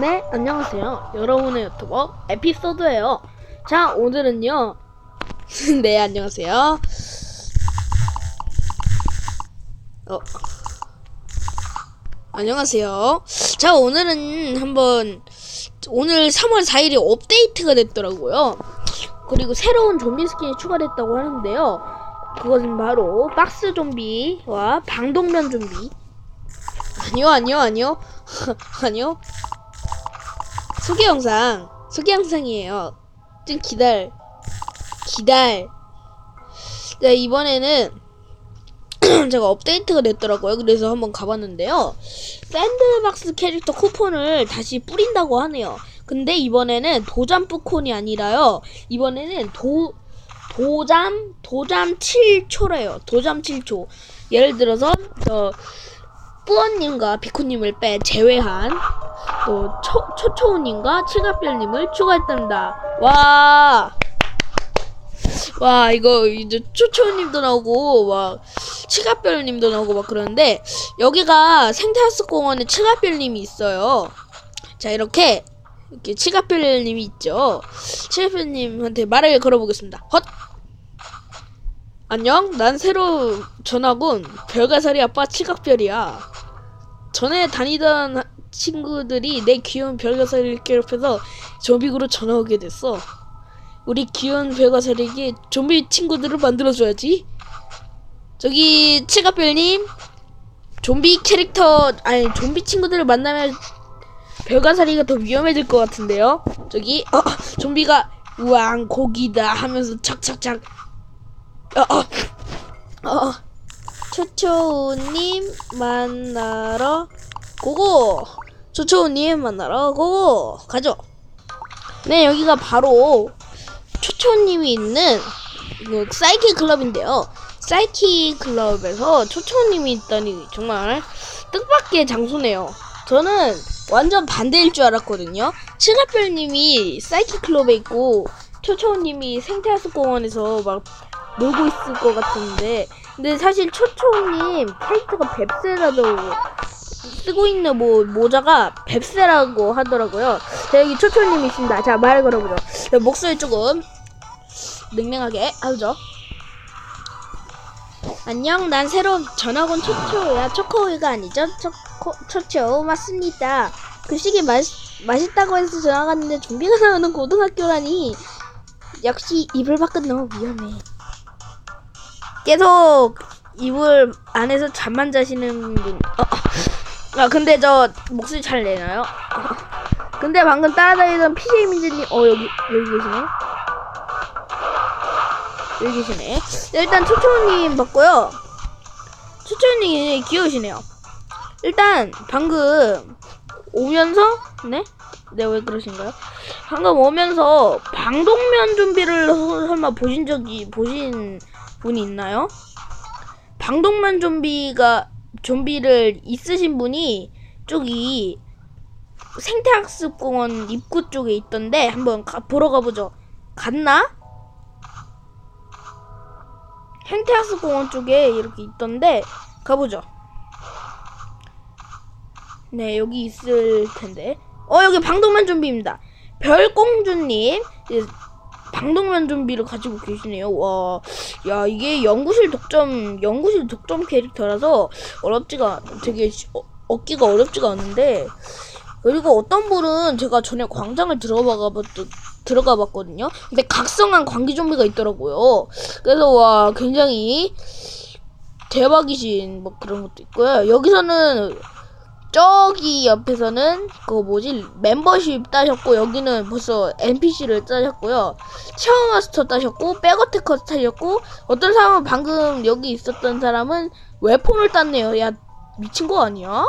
네, 안녕하세요. 여러분의 유튜버 에피소드예요. 자, 오늘은요. 네, 안녕하세요. 어. 안녕하세요. 자, 오늘은 한번 오늘 3월 4일에 업데이트가 됐더라고요. 그리고 새로운 좀비 스킨이 추가됐다고 하는데요. 그것은 바로 박스 좀비와 방독면 좀비. 아니요, 아니요, 아니요. 아니요. 소개 영상. 소개 영상이에요. 좀 기다려. 기다려. 네, 이번에는 제가 업데이트가 됐더라고요. 그래서 한번 가봤는데요. 샌드박스 캐릭터 쿠폰을 다시 뿌린다고 하네요. 근데 이번에는 도잠 뿌콘이 아니라요. 이번에는 도, 도잠, 도잠 7초래요. 도잠 7초. 예를 들어서, 저, 뿌언님과 비코님을 빼 제외한 또 초, 초초우님과 칠갑별님을 추가했답니다. 와, 와 이거 이제 초초우님도 나오고 막 칠갑별님도 나오고 막 그러는데 여기가 생태하스 공원에 칠갑별님이 있어요. 자 이렇게 이렇게 칠갑별님이 있죠. 칠갑별님한테 말을 걸어보겠습니다. 헛. 안녕, 난 새로 전학 온 별가사리 아빠 칠각별이야. 전에 다니던 친구들이 내 귀여운 별가사리를 괴롭혀서 좀비구로 전화 오게 됐어. 우리 귀여운 별가사리에게 좀비 친구들을 만들어줘야지. 저기 칠각별님, 좀비 캐릭터 아니 좀비 친구들을 만나면 별가사리가 더 위험해질 것 같은데요. 저기 어, 좀비가 우왕 고기다 하면서 착착착 어, 어, 어. 초초우님 만나러 고고. 초초우님 만나러 고고. 가죠. 네, 여기가 바로 초초우님이 있는 그 사이키 클럽인데요. 사이키 클럽에서 초초우님이 있다니 정말 뜻밖의 장소네요. 저는 완전 반대일 줄 알았거든요. 칠갑별님이 사이키 클럽에 있고 초초우님이 생태하수 공원에서 막 놀고 있을 것 같은데 근데 사실 초초님 캐릭터가 뱁새라고 쓰고 있는 뭐 모자가 뱁새라고 하더라고요. 자 여기 초초님 있습니다. 자 말 걸어보죠. 자, 목소리 조금 냉랭하게 하죠. 안녕 난 새로 전학 온 초초야. 초코우가 아니죠? 초코, 초초 맞습니다. 급식이 맛, 맛있다고 해서 전학 왔는데 좀비가 나오는 고등학교라니. 역시 이불 밖은 너무 위험해. 계속 이불 안에서 잠만 자시는 분. 어. 아 근데 저 목소리 잘 내나요? 어. 근데 방금 따라다니던 PJ 민재님 어 여기 여기 계시네. 여기 계시네. 네, 일단 초초님 봤고요. 초초님이 귀여우시네요. 일단 방금 오면서 네? 네 왜 그러신가요? 방금 오면서 방독면 좀비를 설마 보신 적이 보신 분이 있나요? 방독면 좀비가 좀비를 있으신 분이 저기 생태학습공원 입구 쪽에 있던데 한번 가, 보러 가보죠. 갔나? 생태학습공원 쪽에 이렇게 있던데 가보죠. 네 여기 있을 텐데. 어 여기 방독면 좀비입니다. 별공주님 방독면 좀비를 가지고 계시네요. 와, 야 이게 연구실 독점 연구실 독점 캐릭터라서 어렵지가 되게 어, 얻기가 어렵지가 않은데 그리고 어떤 분은 제가 전에 광장을 들어가 봤 들어가 봤거든요. 근데 각성한 광기 좀비가 있더라고요. 그래서 와 굉장히 대박이신 뭐 그런 것도 있고요. 여기서는 저기 옆에서는 그거 뭐지? 멤버십 따셨고 여기는 벌써 NPC를 따셨고요. 체험 마스터 따셨고 백어테커 따셨고 어떤 사람은 방금 여기 있었던 사람은 웨폰을 땄네요. 야 미친 거 아니야?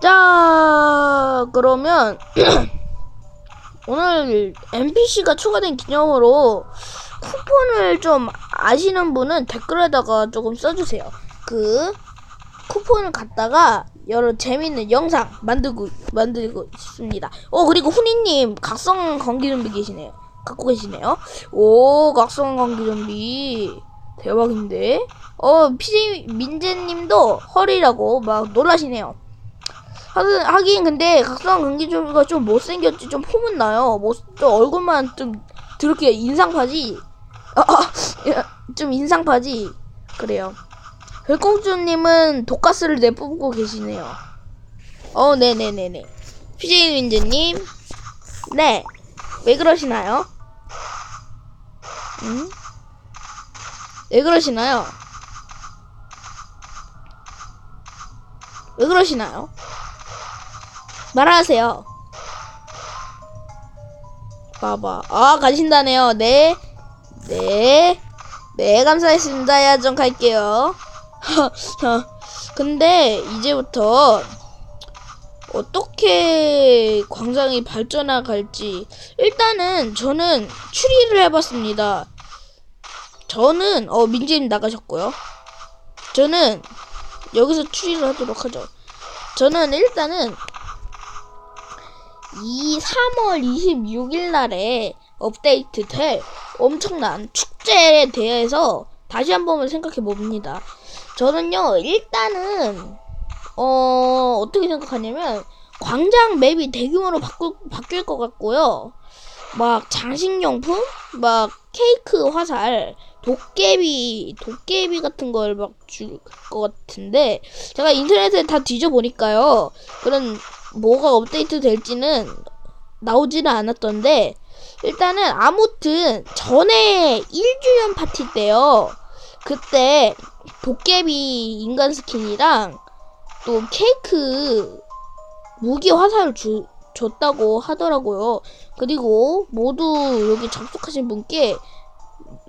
자 그러면 오늘 NPC가 추가된 기념으로 쿠폰을 좀 아시는 분은 댓글에다가 조금 써주세요. 그 쿠폰을 갖다가 여러 재밌는 영상 만들고 만들고 있습니다. 어 그리고 훈이님 각성 관기 좀비 계시네요. 갖고 계시네요. 오 각성 관기 좀비 대박인데. 어 PJ 민재님도 헐이라고 막 놀라시네요. 하긴, 하긴 근데 각성 강기조미가 좀 못생겼지 좀 폼은 나요. 못, 좀 얼굴만 좀 그렇게 인상파지. 아, 아, 야, 좀 인상파지. 그래요. 별공주님은 독가스를 내뿜고 계시네요. 어, 네네네네. 피제이 윈즈님, 네. 왜 그러시나요? 응? 왜 그러시나요? 왜 그러시나요? 말하세요. 봐봐. 아, 가신다네요. 네. 네. 네, 감사했습니다. 야, 좀 갈게요. 근데, 이제부터, 어떻게 광장이 발전해갈지. 일단은, 저는 추리를 해봤습니다. 저는, 어, 민재님 나가셨고요. 저는, 여기서 추리를 하도록 하죠. 저는 일단은, 이 3월 26일 날에 업데이트 될 엄청난 축제에 대해서 다시 한 번을 생각해 봅니다. 저는요, 일단은, 어, 어떻게 생각하냐면, 광장 맵이 대규모로 바꾸, 바뀔 것 같고요. 막 장식용품? 막 케이크 화살, 도깨비, 도깨비 같은 걸 막 줄 것 같은데, 제가 인터넷에 다 뒤져보니까요, 그런 뭐가 업데이트 될지는 나오지는 않았던데 일단은 아무튼 전에 1주년 파티 때요. 그때 도깨비 인간 스킨이랑 또 케이크 무기 화살을 주, 줬다고 하더라고요. 그리고 모두 여기 접속하신 분께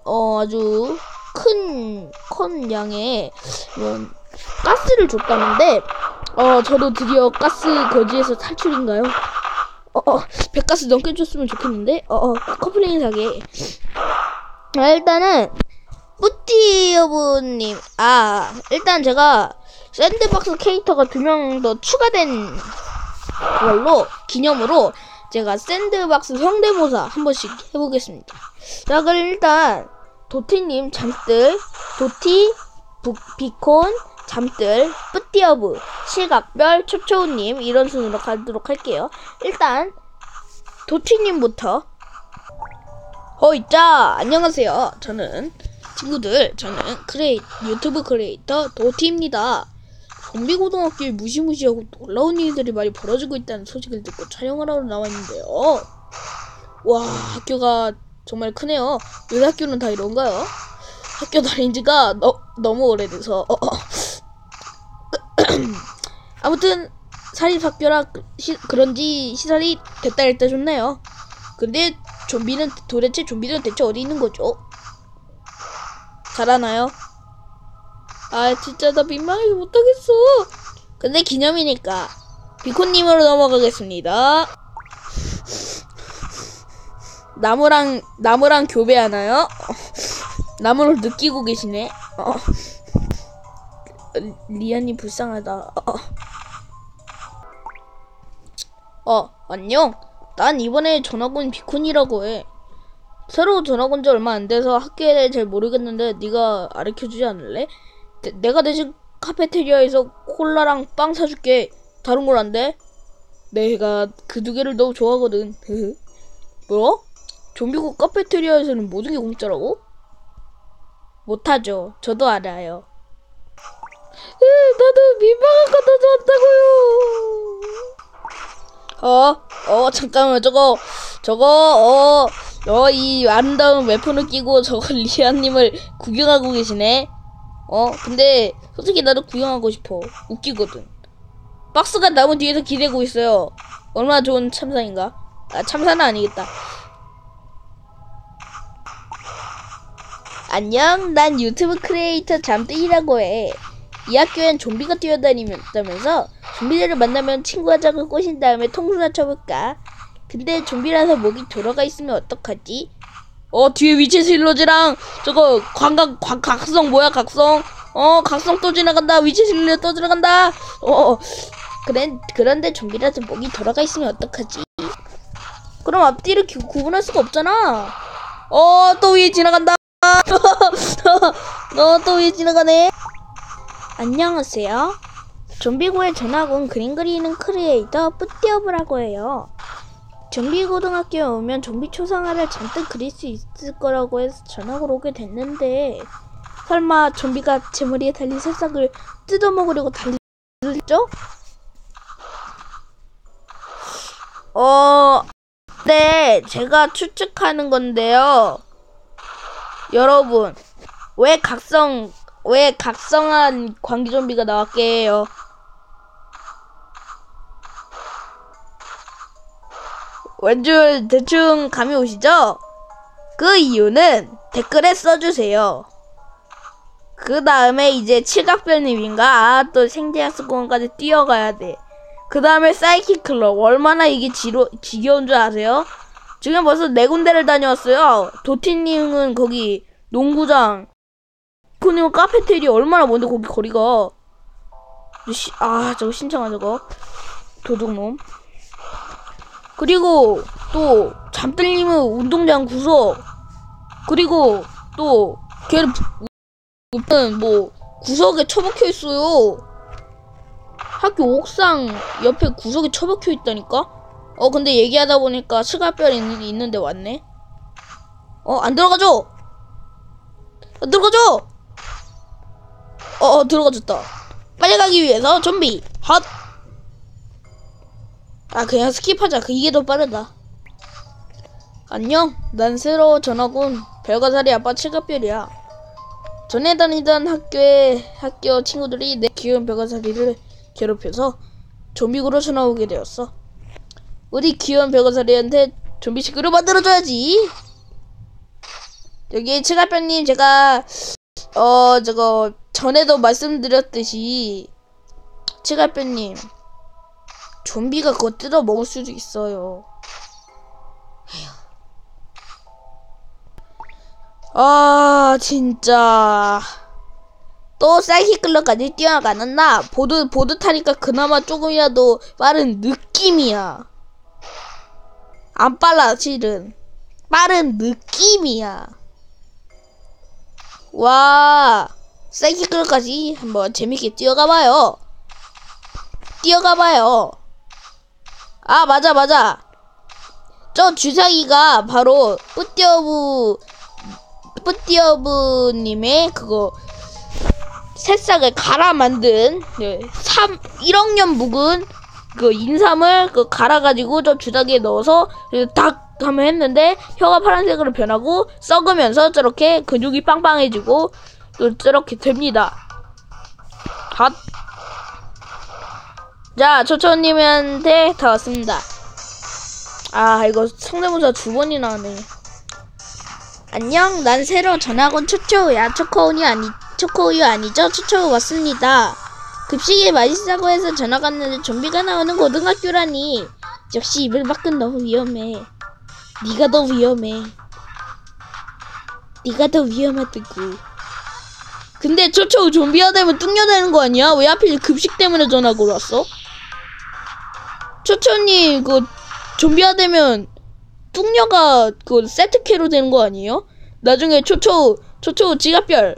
어 아주 큰, 큰 양의 이런 가스를 줬다는데 어, 저도 드디어 가스 거지에서 탈출인가요? 어, 어, 백가스 넘겨줬으면 좋겠는데? 어, 어, 커플링 사게. 아, 일단은, 뿌띠 여부님, 아, 일단 제가 샌드박스 캐릭터가 두 명 더 추가된 걸로, 기념으로, 제가 샌드박스 성대모사 한 번씩 해보겠습니다. 자, 그럼 일단, 도티님 잠들, 도티, 부, 비콘, 잠들, 뿌띠어브, 실각별, 첩초우님 이런 순으로 가도록 할게요. 일단 도티님부터 허이자 안녕하세요. 저는 친구들 저는 크레이 유튜브 크리에이터 도티입니다. 좀비 고등학교에 무시무시하고 놀라운 일들이 많이 벌어지고 있다는 소식을 듣고 촬영을 하러 나왔는데요. 와 학교가 정말 크네요. 요새 학교는 다 이런가요? 학교 다닌 지가 너, 너무 오래돼서 어, 어. 아무튼 사립학교라 시, 그런지 시설이 됐다 했다 좋네요. 근데 좀비는 도대체 좀비는 대체 어디 있는 거죠? 잘하나요? 아 진짜 나 민망하게 못하겠어. 근데 기념이니까 비코님으로 넘어가겠습니다. 나무랑 나무랑 교배하나요? 나무를 느끼고 계시네. 어. 리안이 불쌍하다. 어. 어, 안녕. 난 이번에 전학 온 비콘이라고 해. 새로 전학 온 지 얼마 안 돼서 학교에 대해 잘 모르겠는데 네가 가르쳐주지 않을래? 내, 내가 대신 카페테리아에서 콜라랑 빵 사줄게. 다른 걸 안 돼? 내가 그 두 개를 너무 좋아하거든. 뭐? 좀비국 카페테리아에서는 모든 게 공짜라고? 못하죠. 저도 알아요. 에, 나도 민망한 거 가져왔다고요. 어, 어, 잠깐만, 저거, 저거, 어, 어, 이 아름다운 웨폰을 끼고 저거 리아님을 구경하고 계시네. 어, 근데 솔직히 나도 구경하고 싶어. 웃기거든. 박스가 나무 뒤에서 기대고 있어요. 얼마나 좋은 참사인가? 아, 참사는 아니겠다. 안녕, 난 유튜브 크리에이터 잠들이라고 해. 이 학교엔 좀비가 뛰어다니면서 좀비들을 만나면 친구하자고 꼬신 다음에 통수나 쳐볼까? 근데 좀비라서 목이 돌아가 있으면 어떡하지? 어 뒤에 위치 실로지랑 저거 광각 광 각성 뭐야 각성? 어 각성 또 지나간다 위치 실로 또 지나간다. 어 그래 그런데 좀비라서 목이 돌아가 있으면 어떡하지? 그럼 앞뒤를 구- 구분할 수가 없잖아. 어 또 위에 지나간다. 어또 위에 지나가네. 안녕하세요. 좀비고의 전학은 그림 그리는 크리에이터 뿌띠어브라고 해요. 좀비 고등학교에 오면 좀비 초상화를 잔뜩 그릴 수 있을 거라고 해서 전학을 오게 됐는데 설마 좀비가 제 머리에 달린 새싹을 뜯어먹으려고 달리죠? 어, 네, 제가 추측하는 건데요. 여러분, 왜 각성, 왜 각성한 광기 좀비가 나왔게 해요? 왠줄 대충 감이 오시죠? 그 이유는 댓글에 써주세요. 그 다음에 이제 칠각별님인가 아, 또 생제학습공원까지 뛰어가야 돼. 그 다음에 사이키 클럽 얼마나 이게 지로, 지겨운 줄 아세요? 지금 벌써 네 군데를 다녀왔어요. 도티님은 거기 농구장, 코님 카페테리아 얼마나 먼데 거기 거리가. 시, 아 저거 신청한 저거 도둑놈. 그리고 또 잠들님은 운동장 구석. 그리고 또 걔는 뭐 구석에 처박혀 있어요. 학교 옥상 옆에 구석에 처박혀 있다니까? 어 근데 얘기하다 보니까 스가별이 있는, 있는데 왔네. 어 안 들어가죠? 안 들어가죠? 어, 어 들어가졌다. 빨리 가기 위해서 좀비 헛. 아 그냥 스킵하자. 그 이게 더 빠르다. 안녕. 난 새로 전학 온 별가살이 아빠 칠갑별이야. 전에 다니던 학교에 학교 친구들이 내 귀여운 별가살이를 괴롭혀서 좀비구로 전화오게 되었어. 우리 귀여운 별가살이한테 좀비식으로 만들어줘야지. 여기 칠갑별님 제가 어 저거 전에도 말씀드렸듯이 칠갑별님 좀비가 그거 뜯어 먹을 수도 있어요. 아 진짜 또 사이키클럽까지 뛰어가는 나 보드 보드 타니까 그나마 조금이라도 빠른 느낌이야. 안 빨라 실은 빠른 느낌이야. 와 사이키클럽까지 한번 재밌게 뛰어가봐요. 뛰어가봐요. 아 맞아 맞아. 저 주사기가 바로 뿌띠어브 뿌띠어브님의 그거 새싹을 갈아 만든 네, 3 1억 년 묵은 그 인삼을 그 갈아가지고 저 주사기에 넣어서 딱 하면 했는데 혀가 파란색으로 변하고 썩으면서 저렇게 근육이 빵빵해지고 또 저렇게 됩니다. 핫. 자, 초초님한테 다 왔습니다. 아, 이거 성대모사 두 번이나 하네. 안녕, 난 새로 전학 온 초초우야. 초코우유 아니, 초코우유 아니죠? 초초우 왔습니다. 급식이 맛있다고 해서 전학 왔는데 좀비가 나오는 고등학교라니. 역시 이불 밖은 너무 위험해. 네가 더 위험해. 네가 더 위험하다고. 근데 초초우 좀비가 되면 뚱녀 되는 거 아니야? 왜 하필 급식 때문에 전학을 왔어? 초초님 그 좀비가 되면 뚱녀가 그 세트캐로 되는 거 아니에요? 나중에 초초 초초 지갑별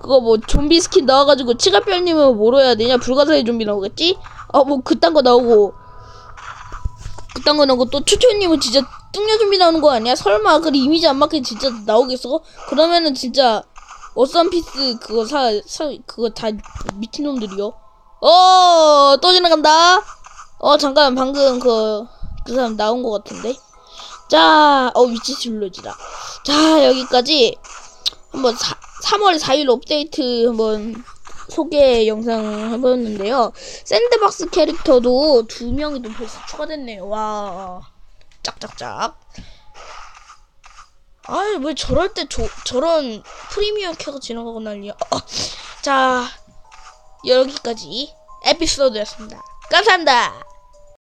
그거 뭐 좀비 스킨 나와가지고 지갑별님은 뭐로 해야 되냐 불가사의 좀비 나오겠지? 아 뭐 그딴 거 나오고 그딴 거 나오고 또 초초님은 진짜 뚱녀 좀비 나오는 거 아니야? 설마 그 이미지 안 맞게 진짜 나오겠어? 그러면은 진짜 어썸피스 그거 사, 사 그거 다 미친놈들이요. 어 또 지나간다. 어 잠깐 방금 그 그 사람 나온 것 같은데. 자, 어 위치 줄로지다. 자 여기까지 한번 사, 3월 4일 업데이트 한번 소개 영상 해보였는데요. 샌드박스 캐릭터도 두 명이 또 벌써 추가됐네요. 와, 짝짝짝. 아이 왜 저럴 때 저, 저런 프리미엄 켜서 지나가고 난리야. 어, 자 여기까지 에피소드였습니다. 감사합니다.